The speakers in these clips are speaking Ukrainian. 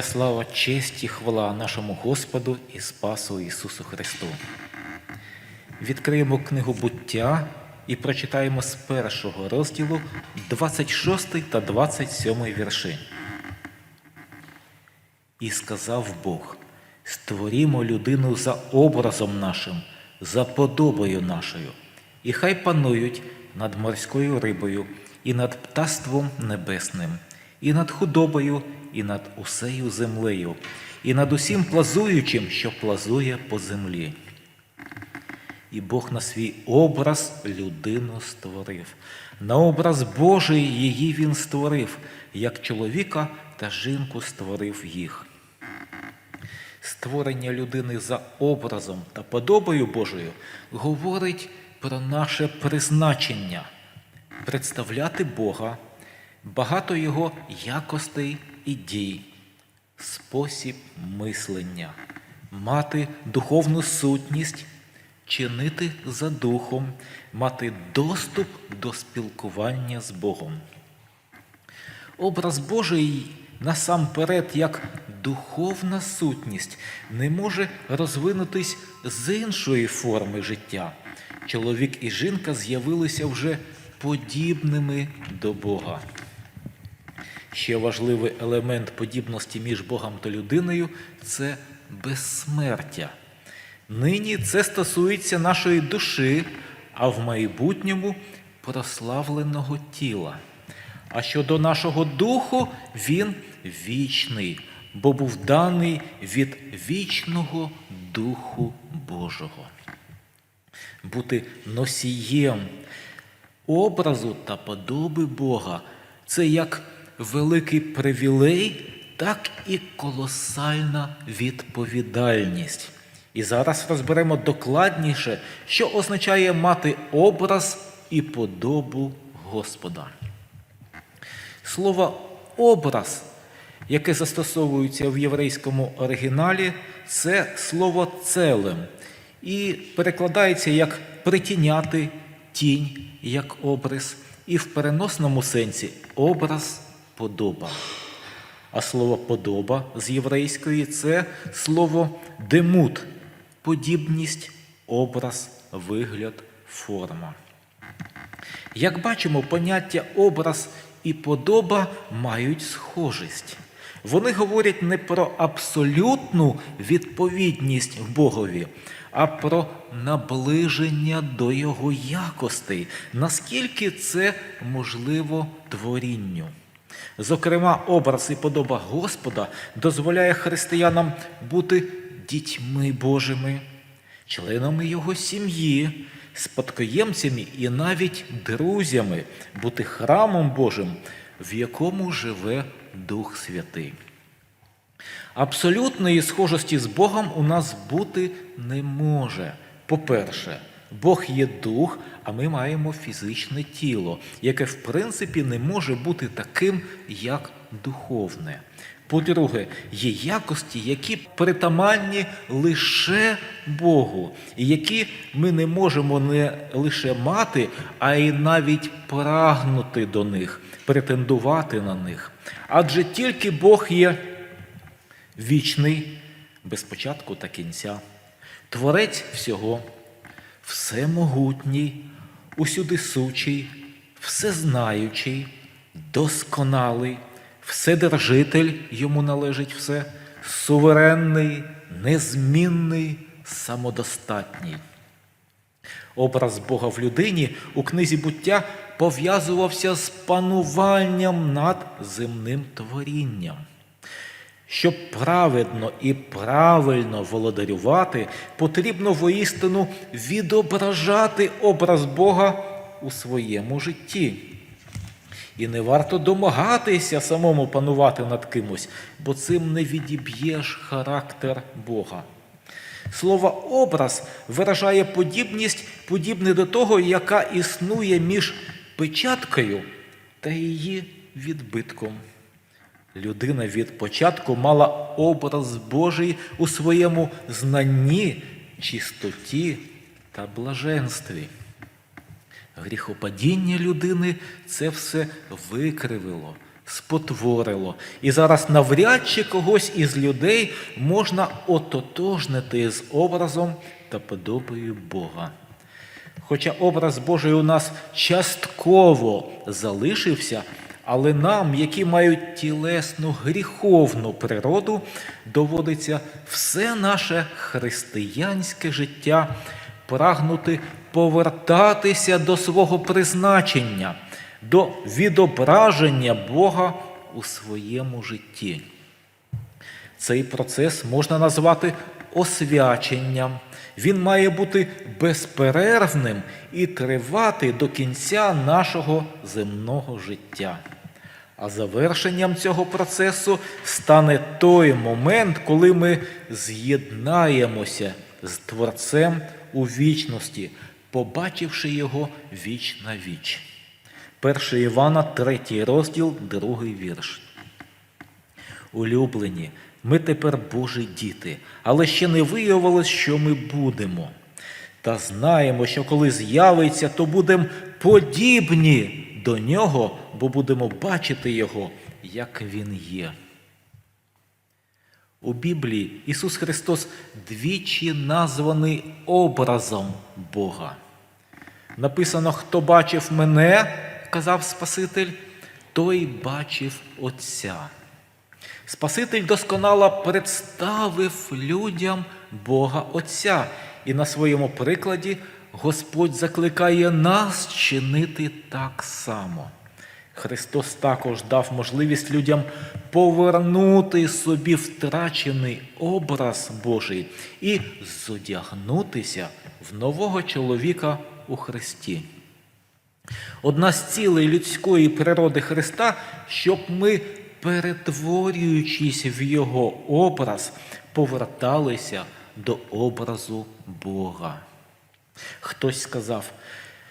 Вся слава, честь і хвала нашому Господу і Спасу Ісусу Христу. Відкриємо книгу буття і прочитаємо з першого розділу 26 та 27 вірші. І сказав Бог: створімо людину за образом нашим, за подобою нашою, і хай панують над морською рибою, і над птаством небесним, і над худобою, і над усею землею, і над усім плазуючим, що плазує по землі. І Бог на свій образ людину створив. На образ Божий її він створив, як чоловіка та жінку створив їх. Створення людини за образом та подобою Божою говорить про наше призначення представляти Бога, багато Його якостей і дій, спосіб мислення, мати духовну сутність, чинити за духом, мати доступ до спілкування з Богом. Образ Божий насамперед, як духовна сутність, не може розвинутись з іншої форми життя. Чоловік і жінка з'явилися вже подібними до Бога. Ще важливий елемент подібності між Богом та людиною це безсмертя. Нині це стосується нашої душі, а в майбутньому прославленого тіла. А щодо нашого духу, він вічний, бо був даний від вічного Духу Божого. Бути носієм образу та подоби Бога це як великий привілей, так і колосальна відповідальність. І зараз розберемо докладніше, що означає мати образ і подобу Господа. Слово образ, яке застосовується в єврейському оригіналі, це слово целем і перекладається як притіняти тінь як образ, і в переносному сенсі образ подоба. А слово подоба з єврейської це слово демут, подібність, образ, вигляд, форма. Як бачимо, поняття образ і подоба мають схожість. Вони говорять не про абсолютну відповідність Богові, а про наближення до Його якостей, наскільки це можливо творінню. Зокрема, образ і подоба Господа дозволяє християнам бути дітьми Божими, членами Його сім'ї, спадкоємцями і навіть друзями, бути храмом Божим, в якому живе Дух Святий. Абсолютної схожості з Богом у нас бути не може. По-перше, Бог є дух, а ми маємо фізичне тіло, яке в принципі не може бути таким, як духовне. По-друге, є якості, які притаманні лише Богу, і які ми не можемо не лише мати, а й навіть прагнути до них, претендувати на них. Адже тільки Бог є вічний, без початку та кінця, творець всього, всемогутній, усюди сучий, всезнаючий, досконалий, вседержитель йому належить все, суверенний, незмінний, самодостатній. Образ Бога в людині у книзі буття пов'язувався з пануванням над земним творінням. Щоб праведно і правильно володарювати, потрібно воістину відображати образ Бога у своєму житті. І не варто домагатися самому панувати над кимось, бо цим не відіб'єш характер Бога. Слово образ виражає подібність, подібне до того, яка існує між печаткою та її відбитком. Людина від початку мала образ Божий у своєму знанні, чистоті та блаженстві. Гріхопадіння людини це все викривило, спотворило. І зараз навряд чи когось із людей можна ототожнити з образом та подобою Бога. Хоча образ Божий у нас частково залишився, але нам, які мають тілесну гріховну природу, доводиться все наше християнське життя прагнути повертатися до свого призначення, до відображення Бога у своєму житті. Цей процес можна назвати освяченням. Він має бути безперервним і тривати до кінця нашого земного життя. А завершенням цього процесу стане той момент, коли ми з'єднаємося з Творцем у вічності, побачивши його віч на віч. 1 Івана, 3 розділ, 2 вірш. Улюблені, ми тепер Божі діти, але ще не виявилось, що ми будемо. Та знаємо, що коли з'явиться, то будемо подібні до нього, бо будемо бачити Його, як Він є. У Біблії Ісус Христос двічі названий образом Бога. Написано, хто бачив мене, казав Спаситель, той бачив Отця. Спаситель досконало представив людям Бога Отця, і на своєму прикладі Господь закликає нас чинити так само. Христос також дав можливість людям повернути собі втрачений образ Божий і зодягнутися в нового чоловіка у Христі. Одна з цілей людської природи Христа, щоб ми, перетворюючись в Його образ, поверталися до образу Бога. Хтось сказав,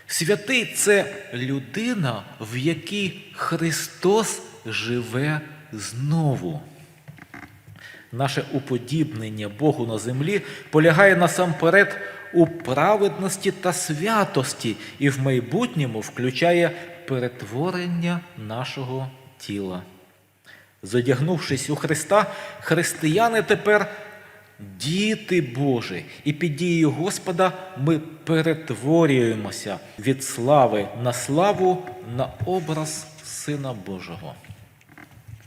святий це людина, в якій Христос живе знову. Наше уподібнення Богу на землі полягає насамперед у праведності та святості і в майбутньому включає перетворення нашого тіла. Зодягнувшись у Христа, християни тепер діти Божі, і під дією Господа ми перетворюємося від слави на славу на образ Сина Божого.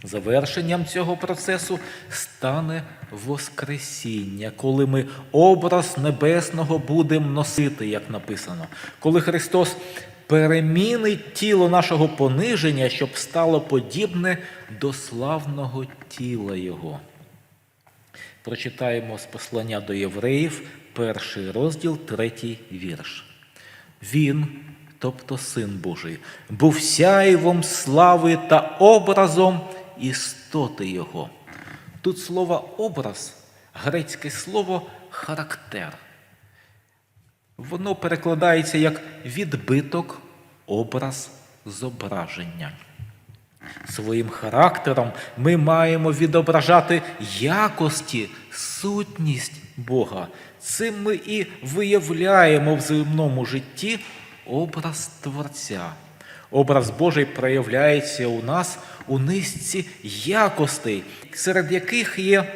Завершенням цього процесу стане Воскресіння, коли ми образ небесного будемо носити, як написано, коли Христос перемінить тіло нашого пониження, щоб стало подібне до славного тіла Його. Прочитаємо з послання до євреїв, перший розділ, третій вірш. Він, тобто Син Божий, був сяйвом слави та образом істоти Його. Тут слово образ, грецьке слово характер. Воно перекладається як відбиток, образ, зображення. Своїм характером ми маємо відображати якості, сутність Бога. Цим ми і виявляємо в земному житті образ Творця. Образ Божий проявляється у нас у низці якостей, серед яких є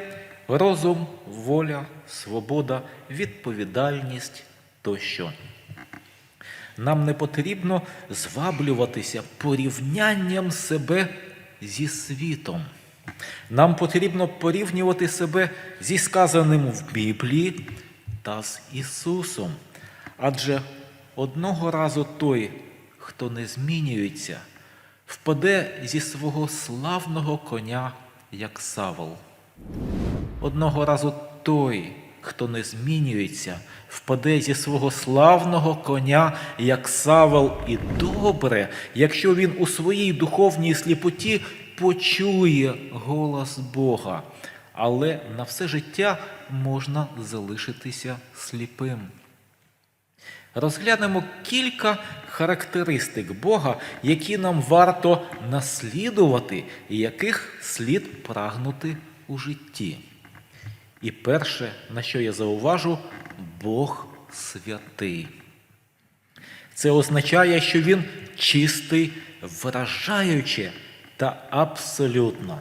розум, воля, свобода, відповідальність тощо. Нам не потрібно зваблюватися порівнянням себе зі світом. Нам потрібно порівнювати себе зі сказаним в Біблії та з Ісусом. Адже одного разу той, хто не змінюється, впаде зі свого славного коня, як савол. Одного разу той, хто не змінюється, впаде зі свого славного коня, як савол, і добре, якщо він у своїй духовній сліпоті почує голос Бога. Але на все життя можна залишитися сліпим. Розглянемо кілька характеристик Бога, які нам варто наслідувати і яких слід прагнути у житті. І перше, на що я зауважу, Бог святий. Це означає, що Він чистий, вражаюче, та абсолютно.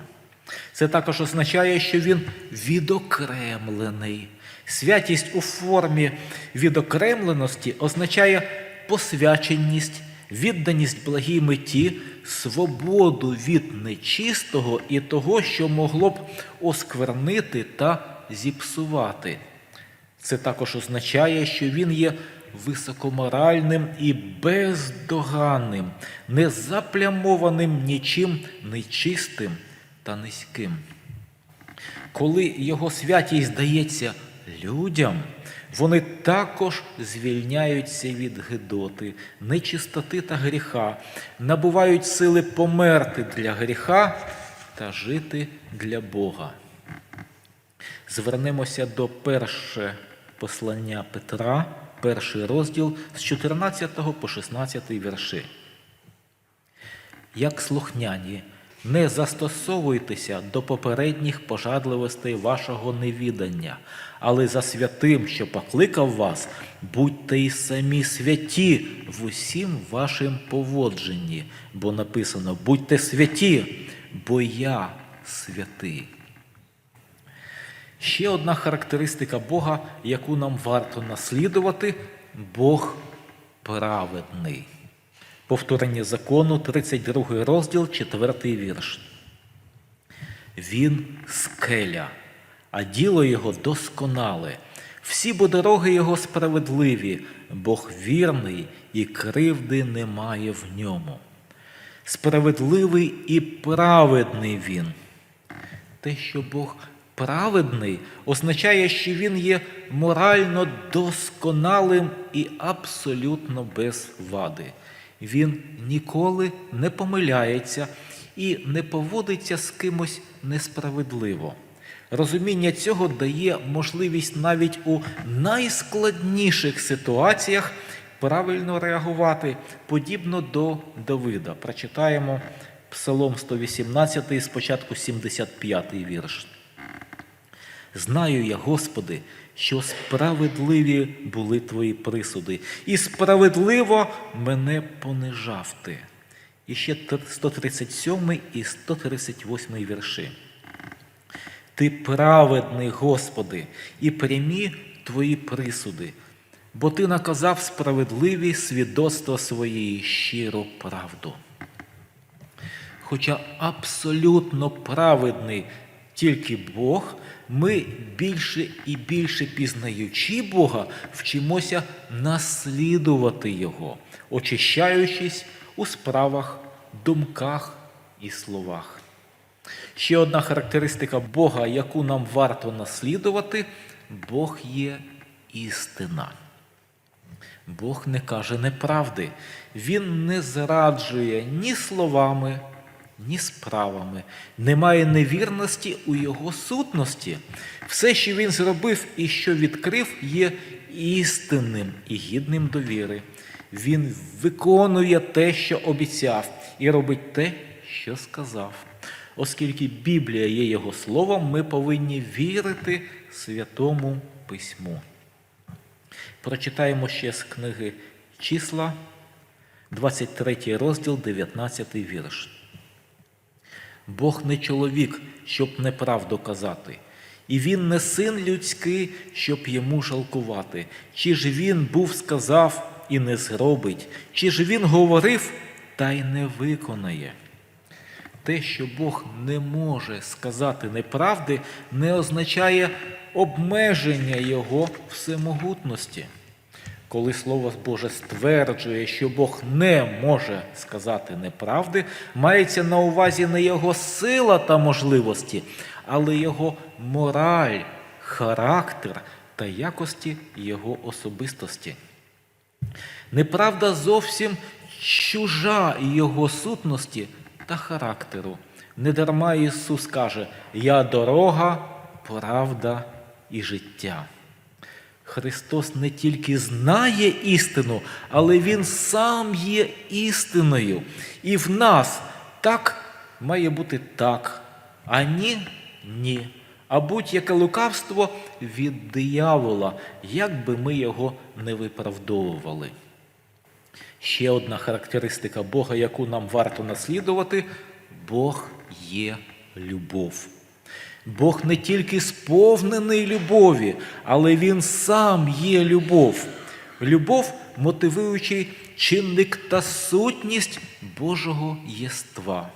Це також означає, що він відокремлений. Святість у формі відокремленості означає посвяченість, відданість благій меті, свободу від нечистого і того, що могло б осквернити та зіпсувати. Це також означає, що він є високоморальним і бездоганним, не заплямованим нічим нечистим та низьким. Коли його святість здається людям, вони також звільняються від гидоти, нечистоти та гріха, набувають сили померти для гріха та жити для Бога. Звернемося до перше послання Петра, перший розділ з 14 по 16 вірші. Як слухняні, не застосовуйтеся до попередніх пожадливостей вашого невідання, але за святим, що покликав вас, будьте й самі святі в усім вашим поводженні, бо написано: будьте святі, бо я святий. Ще одна характеристика Бога, яку нам варто наслідувати, Бог праведний. Повторення закону, 32 розділ, 4 вірш. Він скеля, а діло його досконале. Всі бо дороги його справедливі, Бог вірний і кривди немає в ньому. Справедливий і праведний він. Те, що Бог праведний, означає, що Він є морально досконалим і абсолютно без вади. Він ніколи не помиляється і не поводиться з кимось несправедливо. Розуміння цього дає можливість навіть у найскладніших ситуаціях правильно реагувати, подібно до Давида. Прочитаємо Псалом 118, спочатку 75 вірш. Знаю я, Господи, що справедливі були Твої присуди, і справедливо мене понижав Ти. І ще 137 і 138 вірші. Ти праведний, Господи, і прямі Твої присуди, бо Ти наказав справедливі свідоцтва своєї щиру правду. Хоча абсолютно праведний тільки Бог, ми більше і більше пізнаючи Бога, вчимося наслідувати Його, очищаючись у справах, думках і словах. Ще одна характеристика Бога, яку нам варто наслідувати, Бог є істина. Бог не каже неправди, Він не зраджує ні словами, ні справами. Немає невірності у Його сутності. Все, що Він зробив і що відкрив, є істинним і гідним довіри. Він виконує те, що обіцяв, і робить те, що сказав. Оскільки Біблія є Його словом, ми повинні вірити Святому Письму. Прочитаємо ще з книги числа, 23 розділ, 19 вірш. Бог не чоловік, щоб неправду казати, і він не син людський, щоб йому жалкувати. Чи ж він був сказав і не зробить, чи ж він говорив та й не виконає. Те, що Бог не може сказати неправди, не означає обмеження Його всемогутності. Коли Слово Боже стверджує, що Бог не може сказати неправди, мається на увазі не Його сила та можливості, але Його мораль, характер та якості Його особистості. Неправда зовсім чужа Його сутності та характеру. Недарма Ісус каже: Я дорога, правда і життя. Христос не тільки знає істину, але Він сам є істиною. І в нас так має бути так, а ні ні. А будь-яке лукавство від диявола, як би ми його не виправдовували. Ще одна характеристика Бога, яку нам варто наслідувати, Бог є любов. Бог не тільки сповнений любові, але Він сам є любов. Любов мотивуючий чинник та сутність Божого єства.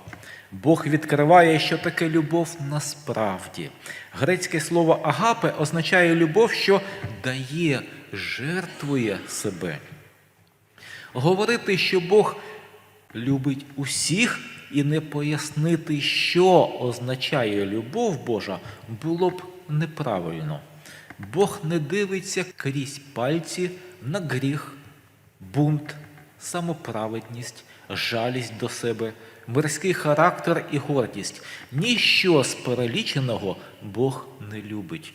Бог відкриває, що таке любов насправді. Грецьке слово агапе означає любов, що дає, жертвує себе. Говорити, що Бог любить усіх і не пояснити, що означає любов Божа, було б неправильно. Бог не дивиться крізь пальці на гріх, бунт, самоправедність, жалість до себе, мирський характер і гордість. Ніщо з переліченого Бог не любить.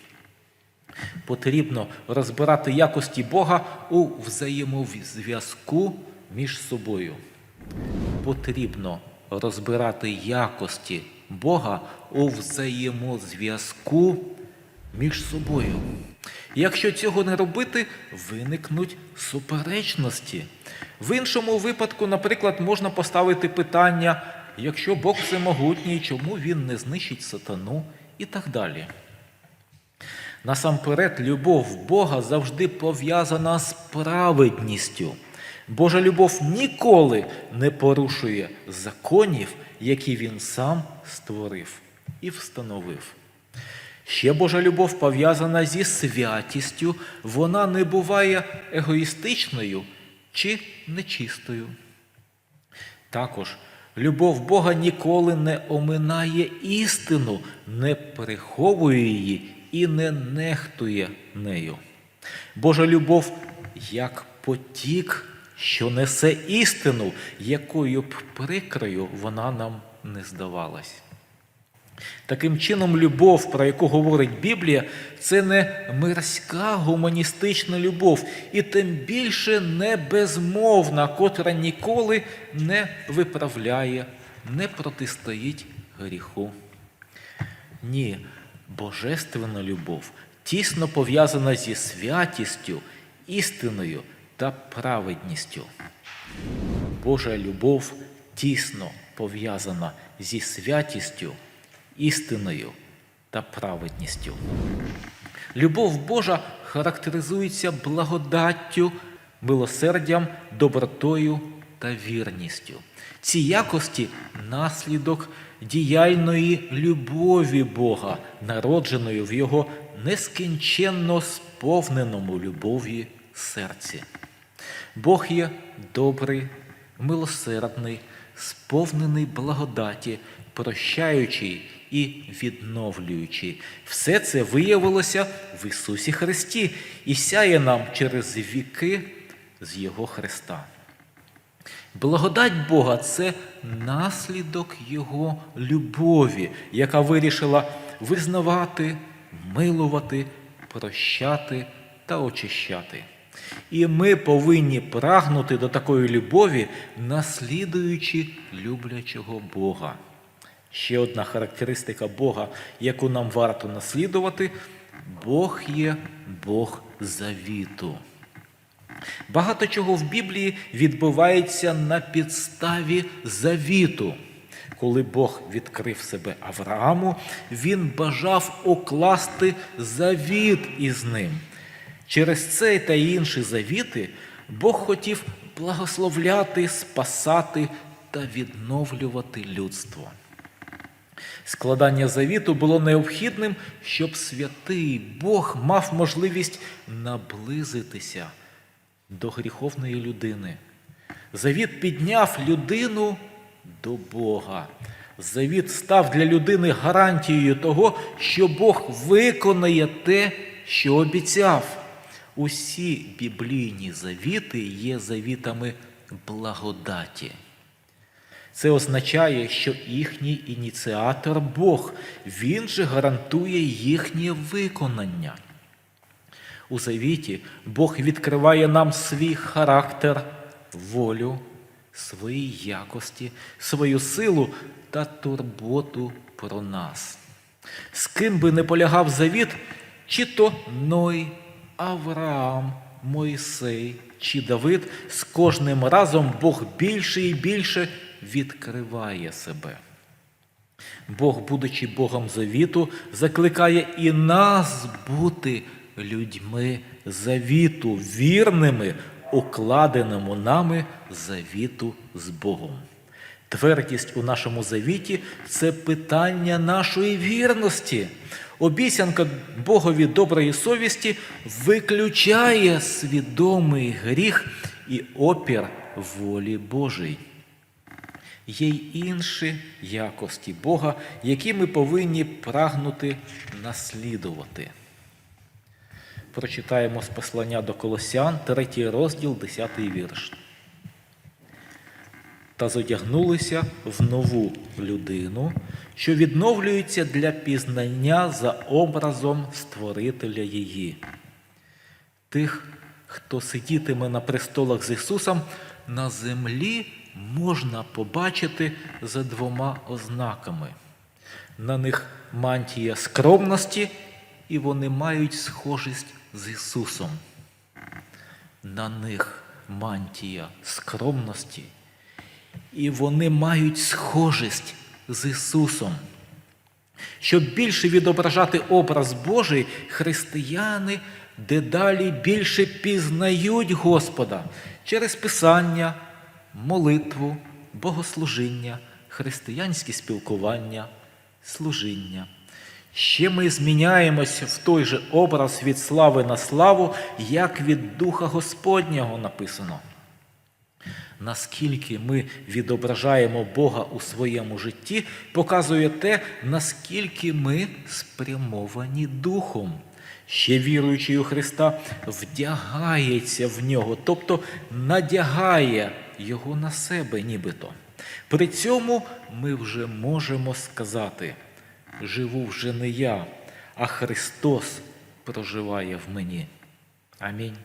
Потрібно розбирати якості Бога у взаємозв'язку між собою. Потрібно розбирати якості Бога у взаємозв'язку між собою. Якщо цього не робити, виникнуть суперечності. В іншому випадку, наприклад, можна поставити питання, якщо Бог всемогутній, чому він не знищить сатану і так далі. Насамперед, любов Бога завжди пов'язана з праведністю. Божа любов ніколи не порушує законів, які він сам створив і встановив. Ще Божа любов пов'язана зі святістю, вона не буває егоїстичною чи нечистою. Також любов Бога ніколи не оминає істину, не переховує її і не нехтує нею. Божа любов як потік, що несе істину, якою б прикрою вона нам не здавалась. Таким чином, любов, про яку говорить Біблія, це не мирська гуманістична любов, і тим більше не безмовна, котра ніколи не виправляє, не протистоїть гріху. Ні, божественна любов тісно пов'язана зі святістю, істиною та праведністю. Божа любов тісно пов'язана зі святістю, істиною та праведністю. Любов Божа характеризується благодаттю, милосердям, добротою та вірністю. Ці якості наслідок діяльної любові Бога, народженої в Його нескінченно сповненому любові серці. Бог є добрий, милосердний, сповнений благодаті, прощаючий і відновлюючий. Все це виявилося в Ісусі Христі і сяє нам через віки з Його Христа. Благодать Бога це наслідок Його любові, яка вирішила визнавати, милувати, прощати та очищати. І ми повинні прагнути до такої любові, наслідуючи люблячого Бога. Ще одна характеристика Бога, яку нам варто наслідувати, Бог є Бог завіту. Багато чого в Біблії відбувається на підставі завіту. Коли Бог відкрив себе Аврааму, він бажав укласти завіт із ним. Через цей та інші завіти Бог хотів благословляти, спасати та відновлювати людство. Складання завіту було необхідним, щоб святий Бог мав можливість наблизитися до гріховної людини. Завіт підняв людину до Бога. Завіт став для людини гарантією того, що Бог виконає те, що обіцяв. Усі біблійні завіти є завітами благодаті. Це означає, що їхній ініціатор Бог, Він же гарантує їхнє виконання. У завіті Бог відкриває нам свій характер, волю, свої якості, свою силу та турботу про нас. З ким би не полягав завіт, чи то Ной, Авраам, Мойсей чи Давид, з кожним разом Бог більше і більше відкриває себе. Бог, будучи Богом завіту, закликає і нас бути людьми завіту, вірними, укладеному нами завіту з Богом. Твердість у нашому завіті це питання нашої вірності. Обіцянка Богові доброї совісті виключає свідомий гріх і опір волі Божій. Є й інші якості Бога, які ми повинні прагнути наслідувати. Прочитаємо з послання до Колосян, 3 розділ, 10 вірш. Та зодягнулися в нову людину, що відновлюється для пізнання за образом Створителя її. Тих, хто сидітиме на престолах з Ісусом, на землі можна побачити за двома ознаками. На них мантія скромності, і вони мають схожість з Ісусом. На них мантія скромності, і вони мають схожість з Ісусом. Щоб більше відображати образ Божий, християни дедалі більше пізнають Господа через Писання, молитву, богослужіння, християнське спілкування, служіння. Ще ми зміняємося в той же образ від слави на славу, як від Духа Господнього написано. Наскільки ми відображаємо Бога у своєму житті, показує те, наскільки ми спрямовані Духом. Ще віруючий у Христа вдягається в нього, тобто надягає його на себе, нібито. При цьому ми вже можемо сказати: живу вже не я, а Христос проживає в мені. Амінь.